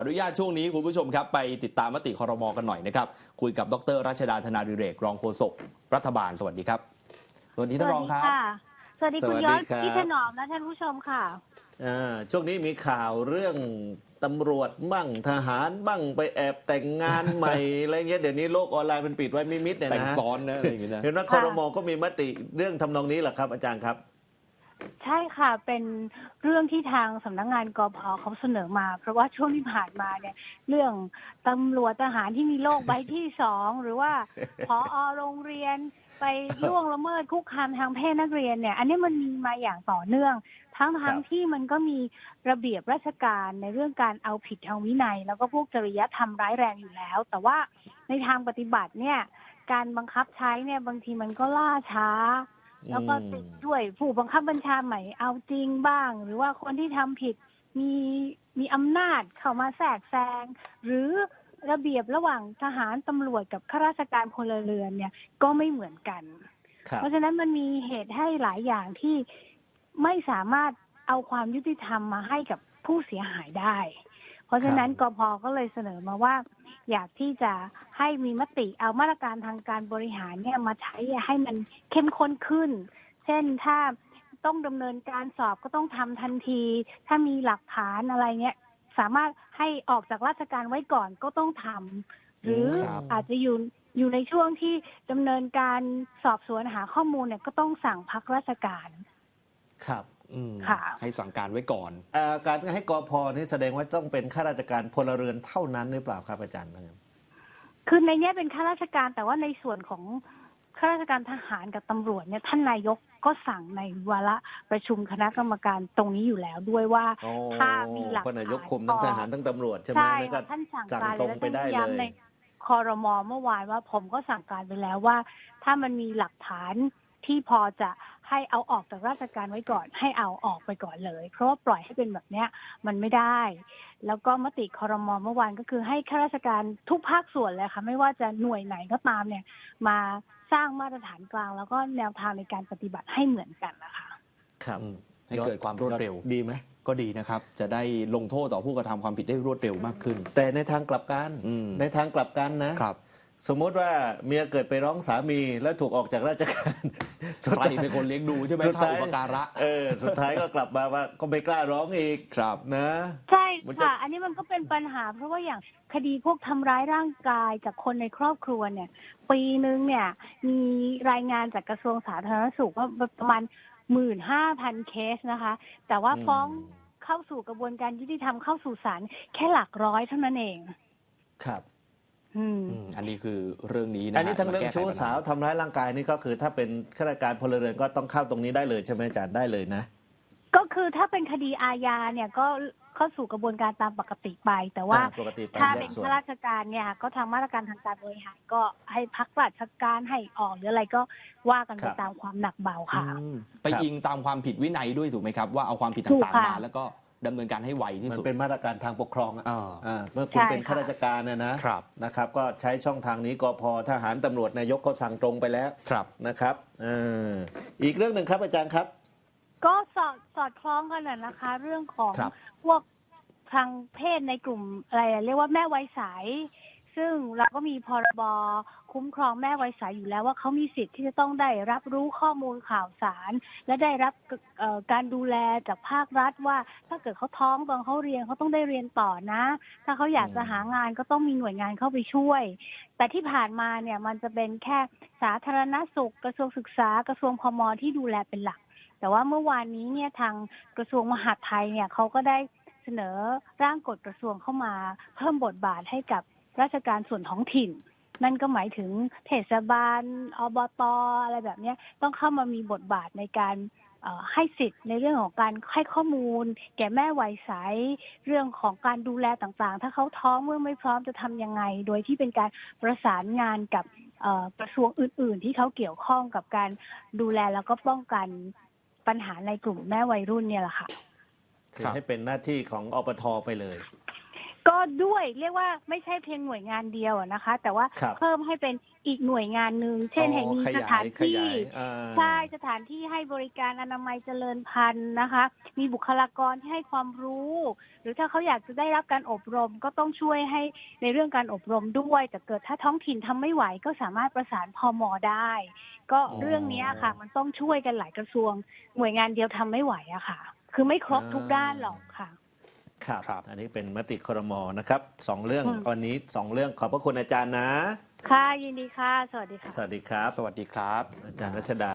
อนุญาตช่วงนี้คุณผู้ชมครับไปติดตามมติคอรมอกันหน่อยนะครับ คุยกับดรรัชดาธนาดิเรก รองโฆษกรัฐบาลสวัสดีครับสวัสดีท่านรองครับสวัสดีสวัคุณสดียศครับพี่ถนอมและท่านผู้ชมค่ะอ่าช่วงนี้มีข่าวเรื่องตำรวจบ้างทหารบ้างไปแอบแต่งงานใหม่อะไรเงี้ยเดี๋ยวนี้โลกออนไลน์มันปิดไว้ไม่มิดเนี่ยแต่งนะซ้อนนะอะไรอย่างเงี้ยนะเห็นว่าคค่ะอรมอก็มีมติเรื่องทำนองนี้แหละครับอาจารย์ครับ ใช่ค่ะเป็นเรื่องที่ทางสำนักงานกพเขาเสนอมา เพราะว่าช่วงที่ผ่านมาเนี่ย เรื่องตำรวจทหารที่มีโรคใบที่สองหรือว่าพอโรงเรียนไปล่วงละเมิดคุกคามทางเพศนักเรียนเนี่ย อันนี้มันมีมาอย่างต่อเนื่อง ทั้งครัทั้งบที่มันก็มีระเบียบราชการในเรื่องการเอาผิดทางวินัย แล้วก็พวกจริยธรรมร้ายแรงอยู่แล้ว แต่ว่าในทางปฏิบัติเนี่ย การบังคับใช้เนี่ยบางทีมันก็ล่าช้า แล้วก็ติดด้วยผู้บังคับบัญชาใหม่เอาจริงบ้าง หรือว่าคนที่ทำผิดมีมีอำนาจเข้ามาแทรกแซงหรือระเบียบระหว่างทหารตำรวจกับข้าราชการพลเรือนเนี่ยก็ไม่เหมือนกันครับเพราะฉะนั้นมันมีเหตุให้หลายอย่างที่ไม่สามารถเอาความยุติธรรมมาให้กับผู้เสียหายได้ เพราะฉะนั้นกพก็เลยเสนอมาว่า อยากที่จะให้มีมติเอามาตรการทางการบริหารเนี่ยมาใช้ให้มันเข้มข้นขึ้น เช่นถ้าต้องดำเนินการสอบก็ต้องทำทันที ถ้ามีหลักฐานอะไรเงี้ยสามารถให้ออกจากราชการไว้ก่อนก็ต้องทำหรือครับอาจจะอยู่อยู่ในช่วงที่ดำเนินการสอบสวนหาข้อมูลเนี่ยก็ต้องสั่งพักราชการ ครับ อืมค่ะ ให้สั่งการไว้ก่อนอ่าการให้กพนี่แสดงว่าต้องเป็นข้าราชการพลเรือนเท่านั้นหรือเปล่าครับอาจารย์คือในเนี้ยเป็นข้าราชการแต่ว่าในส่วนของข้าราชการทหารกับตำรวจเนี่ยท่านนายกก็สั่งในวาระประชุมคณะกรรมการตรงนี้อยู่แล้วด้วยว่าโอ้ถ้ามีหลักพลนายกฐานคุมทั้งพอทหารทั้งตำรวจใช่ไหมใช่แล้วก็ ค่ะท่านสั่งสั่งการตรงแล้วไปได้ท่านเลย้ำในยคอรมอเมื่อวานว่าผมก็สั่งการไปแล้วว่า ถ้ามันมีหลักฐานที่พอจะ ให้เอาออกจากราชการไว้ก่อน ให้เอาออกไปก่อนเลย เพราะว่าปล่อยให้เป็นแบบเนี้ยมันไม่ได้ แล้วก็มติคอรมอเมื่อวานก็คือให้ข้าราชการทุกภาคส่วนเลยค่ะ ไม่ว่าจะหน่วยไหนก็ตามเนี่ย มาสร้างมาตรฐานกลาง แล้วก็แนวทางในการปฏิบัติให้เหมือนกันนะคะครับอืมให้เกิดความรวดเร็วดีไหมก็ดีนะครับ จะได้ลงโทษต่อผู้กระทำความผิดได้รวดเร็วมากขึ้น แต่ในทางกลับกันอืมในทางกลับกันนะครับ สมมุติว่าเมียเกิดไปร้องสามีแล้วถูกออกจากราชการใครเป็นคนเลี้ยงดูใช่ไหมสุดเท่าท้ายอุปการะเออสุดท้ายก็กลับมาว่าก็ไม่กล้าร้องอีกครับนะ ใช่มันจะค่ะ อันนี้มันก็เป็นปัญหา เพราะว่าอย่างคดีพวกทำร้ายร่างกายจากคนในครอบครัวเนี่ย ปีนึงเนี่ย มีรายงานจากกระทรวงสาธารณสุขว่าประมาณหมื่นห้าพันเคสนะคะ แต่ว่าฟ้องเข้าสู่กระบวนการยุติธรรมเข้าสู่ศาลแค่หลักร้อยเท่านั้นเอง ครับ อืมอืมอันนี้คือเรื่องนี้นะอันนี้ทั้งมาเรื่องแก้ไขชู้ปัญหสาวทำร้ายร่างกายนี่ก็คือ ถ้าเป็นข้าราชการพลเรือนก็ต้องเข้าตรงนี้ได้เลยใช่ไหมอาจารย์ได้เลยนะ ก็คือถ้าเป็นคดีอาญาเนี่ยก็เข้าสู่กระบวนการตามปกติไป แต่ว่าอ่าปกติไปถ้าแยเป็นกส่วน ข้าราชการเนี่ยก็ทางมาตรการทางการบริหารก็ให้พักราชการให้ออกหรืออะไรก็ว่ากันไปตามความหนักเบาค่ะ อืมไปครับอิงตามความผิดวินัยด้วยถูกไหมครับ ว่าเอาความผิดถูกต่างค่ะ ๆมา แล้วก็ ดำเนินการให้ไวที่มันสุด เป็นมาตรการทางปกครองอะอ่าอ่าเมื่อคุณใช่เป็นค่ะ ข้าราชการเนยนะครับ นะครับ ก็ใช้ช่องทางนี้กพทหารตำรวจนายกก็สั่งตรงไปแล้วครับ นะครับเอออีกเรื่องหนึ่งครับอาจารย์ครับ ก็สอดสอดคล้องกันน่ะนะคะ เรื่องของครับ พวกทางเพศในกลุ่มอะไรอะเรียกว่าแม่วัยใส ซึ่งเราก็มีพรบคุ้มครองแม่วัยใสอยู่แล้วว่าเขามีสิทธิ์ที่จะต้องได้รับรู้ข้อมูลข่าวสาร และได้รับการดูแลจากภาครัฐว่า ถ้าเกิดเขาท้องตอนเขาเรียนเขาต้องได้เรียนต่อนะ ถ้าเขาอยากจะหางานก็ต้องมีหน่วยงานเข้าไปช่วย แต่ที่ผ่านมาเนี่ยมันจะเป็นแค่สาธารณสุข กระทรวงศึกษากระทรวงพมที่ดูแลเป็นหลัก แต่ว่าเมื่อวานนี้เนี่ยทางกระทรวงมหาดไทยเนี่ยเขาก็ได้เสนอร่างกฎกระทรวงเข้ามา เพิ่มบทบาทให้กับ ราชการส่วนท้องถิ่น นั่นก็หมายถึงเทศบาลอบตอะไรแบบนี้ต้องเข้ามามีบทบาทในการให้สิทธิ์ในเรื่องของการให้ข้อมูล แก่แม่วัยใสเรื่องของการดูแลต่างๆ ถ้าเขาท้องเมื่อไม่พร้อมจะทำยังไง โดยที่เป็นการประสานงานกับกระทรวงอื่น ๆ ที่เขาเกี่ยวข้องกับการดูแลแล้วก็ป้องกันปัญหาในกลุ่มแม่วัยรุ่นเนี่ยแหละค่ะคือให้เป็นหน้าที่ของอปทไปเลย ก็ด้วยเรียกว่าไม่ใช่เพียงหน่วยงานเดียวอะนะคะ แต่ว่าครับเพิ่มให้เป็นอีกหน่วยงานหนึ่งเช่นให้มีขสยายถานขที่ยายอ่าใช่สถานที่ให้บริการอนามัยเจริญพันธุ์นะคะ มีบุคลากรที่ให้ความรู้ หรือถ้าเขาอยากจะได้รับการอบรมก็ต้องช่วยให้ในเรื่องการอบรมด้วย แต่เกิดถ้าท้องถิ่นทำไม่ไหวก็สามารถประสานพมได้ ก็เรื่องเนี้ยค่ะ มันต้องช่วยกันหลายกระทรวง หน่วยงานเดียวทำไม่ไหวอะค่ะ คือไม่ครบทุกด้านหรอกค่ะ ครับ ครับ อันนี้เป็นมติครมนะครับสองเรื่องอืมวันนี้สองเรื่องขอบพระคุณอาจารย์นะ ค่ะ ยินดีค่ะ สวัสดีค่ะ สวัสดีครับ สวัสดีครับ อาจารย์รัชดา